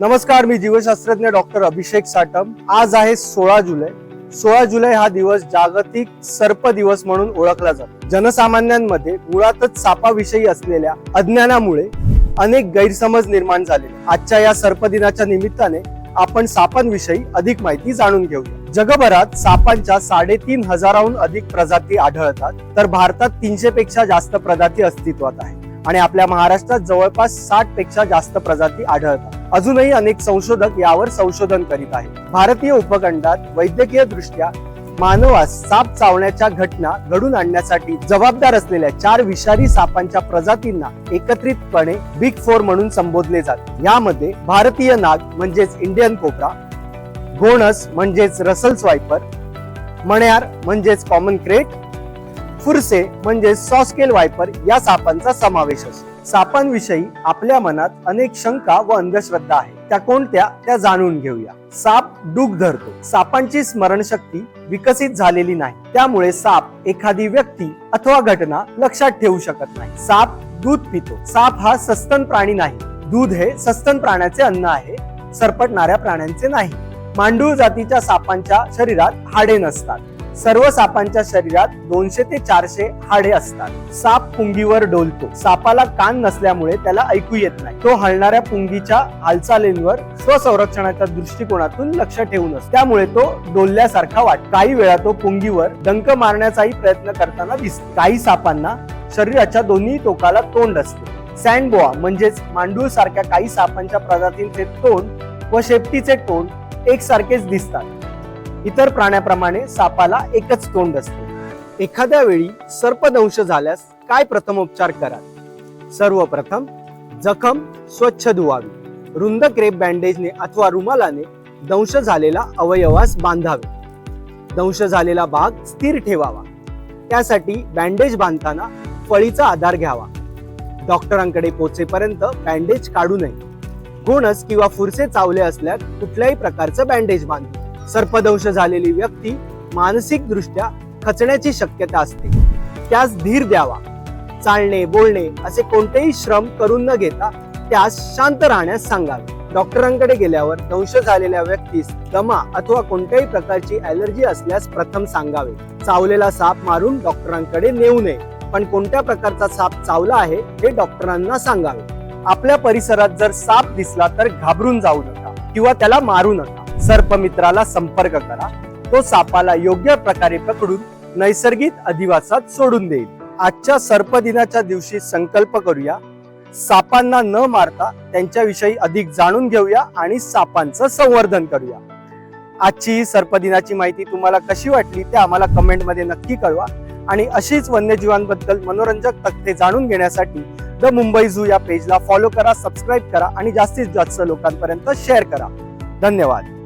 नमस्कार मी जीवशास्त्रज्ञ डॉक्टर अभिषेक साटम आज आहे सोळा जुलै. सोळा जुलै हा दिवस जागतिक सर्प दिवस म्हणून ओळखला जातो. जनसामान्यांमध्ये मुळातच सापाविषयी असलेल्या अज्ञानामुळे अनेक गैरसमज निर्माण झाले आजच्या या सर्प दिनाच्या निमित्ताने आपण सापांविषयी अधिक माहिती जाणून घेऊया. जगभरात सापांच्या साडेतीन हजाराहून अधिक प्रजाती आढळतात. तर भारतात तीनशे पेक्षा जास्त प्रजाती अस्तित्वात आहे आणि आपल्या महाराष्ट्रात जवळपास साठपेक्षा जास्त प्रजाती आढळतात. अजूनही अनेक संशोधक यावर संशोधन करीत आहेत. भारतीय उपखंडात वैद्यकीय दृष्ट्या मानवास साप चावण्याच्या घटना घडून आणण्यासाठी जबाबदार असलेल्या चार विषारी सापांच्या प्रजातींना एकत्रितपणे बिग फोर म्हणून संबोधले जाते. यामध्ये भारतीय नाग म्हणजेच इंडियन कोब्रा घोणस म्हणजेच रसल स्वायपर मण्यार म्हणजेच कॉमन क्रेट फुरसे म्हणजेच सॉस्केल वायपर या सापांचा समावेश असतो. सापांविषयी आपल्या मनात अनेक शंका व अंधश्रद्धा आहे. त्या कोणत्या? त्या जाणून घेऊया. साप डूक धरतो. सापांची स्मरणशक्ती विकसित झालेली नाही. त्यामुळे साप एखादी व्यक्ती अथवा घटना लक्षात ठेवू शकत नाही. साप दूध पितो. साप हा सस्तन प्राणी नाही. दूध हे सस्तन प्राण्याचे अन्न आहे. सरपटणाऱ्या प्राण्यांचे नाही. मांडूळ जातीच्या सापांच्या शरीरात हाडे नसतात. सर्व सापांच्या शरीरात दोनशे ते चारशे हाडे असतात. साप पुंगीवर डोलतो. सापाला कान नसल्यामुळे त्याला ऐकू येत नाही. तो हलणाऱ्या पुंगीच्या हालचालींवर स्वसंरक्षणाच्या दृष्टिकोनातून लक्ष ठेवून असतो. त्यामुळे तो डोलल्यासारखा वाट काही वेळा तो पुंगीवर डंक मारण्याचाही प्रयत्न करताना दिसतो. काही सापांना शरीराच्या दोन्ही टोकाला तोंड असते. सँडबोआ म्हणजेच मांडूळ सारख्या काही सापांच्या प्रजातींचे तोंड व शेपटीचे तोंड एकसारखेच दिसतात. इतर प्राण्याप्रमाणे सापाला एकच तोंड असते. एखाद्या वेळी सर्पदंश झाल्यास काय प्रथमोपचार कराल? सर्वप्रथम जखम स्वच्छ धुवावी. रुंद क्रेप बँडेजने अथवा रुमालाने दंश झालेला अवयवास बांधावे. दंश झालेला भाग स्थिर ठेवावा. त्यासाठी बँडेज बांधताना फळीचा आधार घ्यावा. डॉक्टरांकडे पोचेपर्यंत बँडेज काढू नये. गोणस किंवा फुरसे चावले असल्यास कुठल्याही प्रकारचं बँडेज बांधू. सर्पदंश झालेली व्यक्ती मानसिक दृष्ट्या खचण्याची शक्यता असते. त्यास धीर द्यावा. चालणे बोलणे असे कोणतेही श्रम करून न घेता त्यास शांत राहण्यास सांगावे. डॉक्टरांकडे गेल्यावर दंश झालेल्या व्यक्तीस दमा अथवा कोणत्याही प्रकारची अलर्जी असल्यास प्रथम सांगावे. चावलेला साप मारून डॉक्टरांकडे नेऊ नये. पण कोणत्या प्रकारचा साप चावला आहे हे डॉक्टरांना सांगावे. आपल्या परिसरात जर साप दिसला तर घाबरून जाऊ नका किंवा त्याला मारू नका. सर्पमित्राला संपर्क करा. तो सापाला योग्य प्रकारे पकडून नैसर्गिक अधिवासात सोडून देईल. आजच्या सर्प दिनाच्या दिवशी संकल्प करूया. सापांना न मारता त्यांच्याविषयी अधिक जाणून घेऊया आणि सापांचं संवर्धन करूया. आजची ही सर्पदिनाची माहिती तुम्हाला कशी वाटली ते आम्हाला कमेंटमध्ये नक्की कळवा. आणि अशीच वन्यजीवांबद्दल मनोरंजक तथ्ये जाणून घेण्यासाठी द मुंबई झू या पेजला फॉलो करा सबस्क्राईब करा आणि जास्तीत जास्त लोकांपर्यंत शेअर करा. धन्यवाद.